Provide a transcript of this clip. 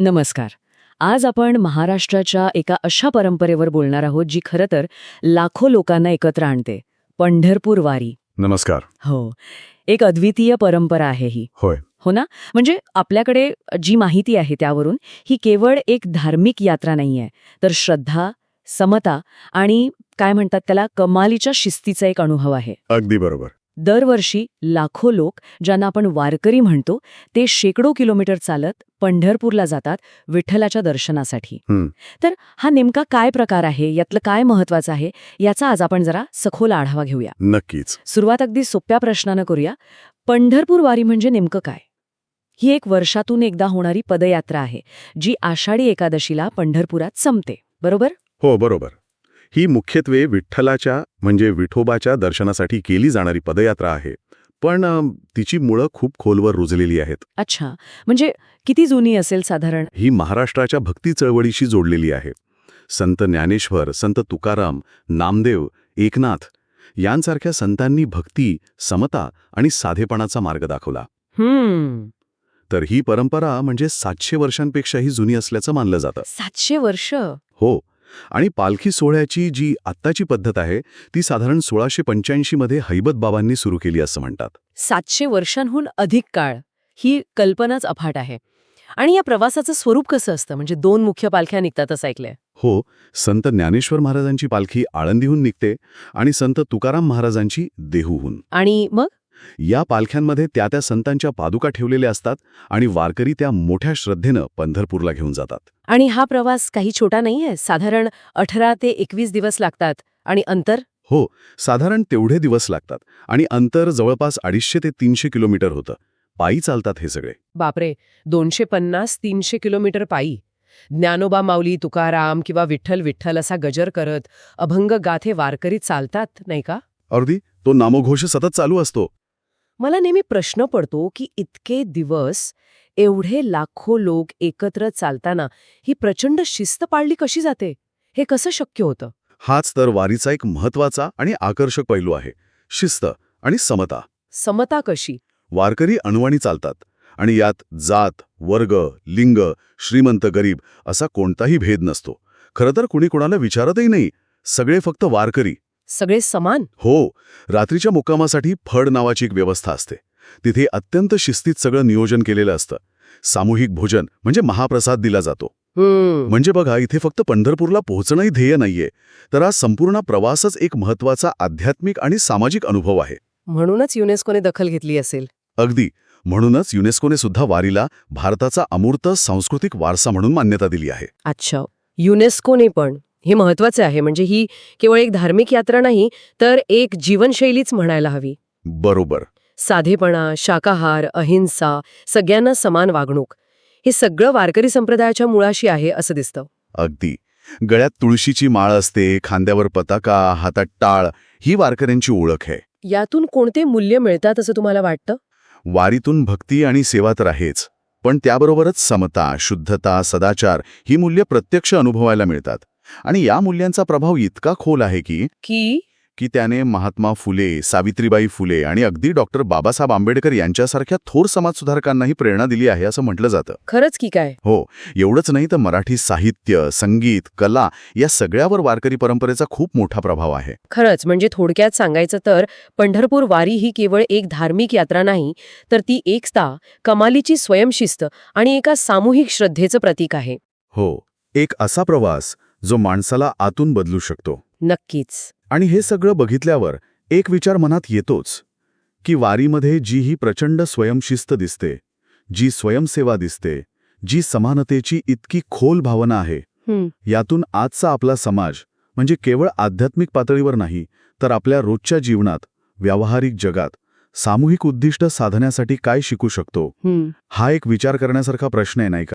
नमस्कार. आज आपण महाराष्ट्राच्या एका अशा परंपरेवर बोलणार आहोत जी खरं तर लाखो लोकांना एकत्र आणते. पंढरपूर वारी. नमस्कार. हो. एक अद्वितीय परंपरा आहे ही. होय. हो ना? म्हणजे आपल्याकडे जी माहिती आहे त्यावरून ही केवळ एक धार्मिक यात्रा नाहीये तर श्रद्धा समता आणि काय म्हणतात त्याला कमालीच्या शिस्तीचा एक अनुभव आहे. अगदी बरोबर. दरवर्षी लाखो लोक ज्यांना आपण वारकरी म्हणतो ते शेकडो किलोमीटर चालत पंढरपूरला जातात विठ्ठलाच्या दर्शनासाठी. तर हा नेमका काय प्रकार आहे? यातलं काय महत्वाचं आहे? याचा आज आपण जरा सखोल आढावा घेऊया. नक्कीच. सुरुवात अगदी सोप्या प्रश्नानं करूया. पंढरपूर वारी म्हणजे नेमकं काय? ही एक वर्षातून एकदा होणारी पदयात्रा आहे जी आषाढी एकादशीला पंढरपुरात संपते. बरोबर? हो बरोबर. ही मुख्यत्वे विठ्ठलाच्या म्हणजे विठोबाच्या दर्शनासाठी केली जाणारी पदयात्रा आहे. पण तिची मुळं खूप खोलवर रुजलेली आहेत. अच्छा. म्हणजे किती जुनी असेल साधारण? ही महाराष्ट्राच्या भक्ती चळवळीशी जोडलेली आहे. संत ज्ञानेश्वर संत तुकाराम नामदेव एकनाथ यांसारख्या संतांनी भक्ती समता आणि साधेपणाचा मार्ग दाखवला. तर ही परंपरा म्हणजे सातशे वर्षांपेक्षाही जुनी असल्याचं मानलं जातं. सातशे वर्ष? हो. आणि पालखी सोहळ्याची जी आत्ताची पद्धत आहे ती साधारण सोळाशे पंच्याऐंशी मध्ये हैबत बाबांनी सुरू केली असं म्हणतात. सातशे वर्षांहून अधिक काळ ही कल्पनाच अफाट आहे. आणि या प्रवासाचं स्वरूप कसं असतं? म्हणजे दोन मुख्य पालख्या निघतात असं ऐकलंय. हो संत ज्ञानेश्वर महाराजांची पालखी आळंदीहून निघते आणि संत तुकाराम महाराजांची देहूहून. आणि मग? या पालख्यांमध्ये त्या त्या संतांच्या पादुका ठेवलेल्या असतात आणि वारकरी त्या मोठ्या श्रद्धेनं पंढरपूरला घेऊन जातात. आणि हा प्रवास काही छोटा नाहीये. साधारण अठरा ते एकवीस दिवस लागतात आणि अंतर? हो साधारण तेवढे दिवस लागतात आणि अंतर जवळपास अडीचशे ते तीनशे किलोमीटर होतं. पायी चालतात हे सगळे. बापरे दोनशे पन्नास तीनशे किलोमीटर पायी. ज्ञानोबा माऊली तुकाराम किंवा विठ्ठल विठ्ठल असा गजर करत अभंग गाथे वारकरी चालतात नाही का? अर्धी तो नामोघोष सतत चालू असतो. मला नेहमी प्रश्न पडतो की इतके दिवस एवढे लाखो लोक एकत्र चालताना ही प्रचंड शिस्त पाळली कशी जाते? हे कसं शक्य होतं? हाच तर वारीचा एक महत्त्वाचा आणि आकर्षक पैलू आहे. शिस्त आणि समता. समता कशी? वारकरी अणुवाणी चालतात आणि यात जात वर्ग लिंग श्रीमंत गरीब असा कोणताही भेद नसतो. खरं तर कुणी कुणाला विचारतही नाही. सगळे फक्त वारकरी. सगळे समान? हो रात्रीच्या मुक्कामासाठी फड नावाची एक व्यवस्था असते. तिथे अत्यंत शिस्तीत सगळं नियोजन केलेलं असतं. सामूहिक भोजन म्हणजे महाप्रसाद दिला जातो. म्हणजे बघा इथे फक्त पंढरपूरला पोहोचणंही ध्येय नाहीये तर हा संपूर्ण प्रवासच एक महत्त्वाचा आध्यात्मिक आणि सामाजिक अनुभव आहे. म्हणूनच युनेस्कोने दखल घेतली असेल. अगदी. म्हणूनच युनेस्कोने सुद्धा वारीला भारताचा अमूर्त सांस्कृतिक वारसा म्हणून मान्यता दिली आहे. अच्छा. युनेस्कोने पण. हे महत्त्वाचे आहे. म्हणजे ही केवळ एक धार्मिक यात्रा नाही तर एक जीवनशैलीच म्हणायला हवी. बरोबर. साधेपणा शाकाहार अहिंसा सगळ्यांना समान वागणूक हे सगळं वारकरी संप्रदायाच्या मुळाशी आहे असं दिसतं. अगदी. गळ्यात तुळशीची माळ असते खांद्यावर पताका हातात टाळ ही वारकऱ्यांची ओळख आहे. यातून कोणते मूल्य मिळतात असं तुम्हाला वाटतं? वारीतून भक्ती आणि सेवा तर आहेच पण त्याबरोबरच समता शुद्धता सदाचार ही मूल्य प्रत्यक्ष अनुभवायला मिळतात. आणि या मूल्यांचा प्रभाव इतका खोल आहे की की? की त्याने महात्मा फुले सावित्रीबाई फुले आणि अगदी डॉक्टर बाबासाहेब आंबेडकर यांच्यासारख्या थोर समाजसुधारकांनाही प्रेरणा दिली आहे असं म्हटलं जातं. खरंच की काय? हो एवढंच नाही तर मराठी साहित्य संगीत कला या सगळ्यावर वारकरी परंपरेचा खूप मोठा प्रभाव आहे. खरंच म्हणजे थोडक्यात सांगायचं तर पंढरपूर वारी ही केवळ एक धार्मिक यात्रा नाही तर ती एकता कमालीची स्वयंशिस्त आणि एका सामूहिक श्रद्धेचं प्रतीक आहे. हो एक असा प्रवास जो माणसाला आतून बदलू शकतो. नक्कीच. आणि हे सगळं बघितल्यावर एक विचार मनात येतोच की वारीमध्ये जी ही प्रचंड स्वयंशिस्त दिसते जी स्वयंसेवा दिसते जी समानतेची इतकी खोल भावना आहे हं, यातून आजचा आपला समाज म्हणजे केवळ आध्यात्मिक पातळीवर नाही तर आपल्या रोजच्या जीवनात व्यावहारिक जगात सामूहिक उद्दिष्ट साधण्यासाठी काय शिकू शकतो. हा. एक विचार करण्यासारखा प्रश्न आहे नाही का?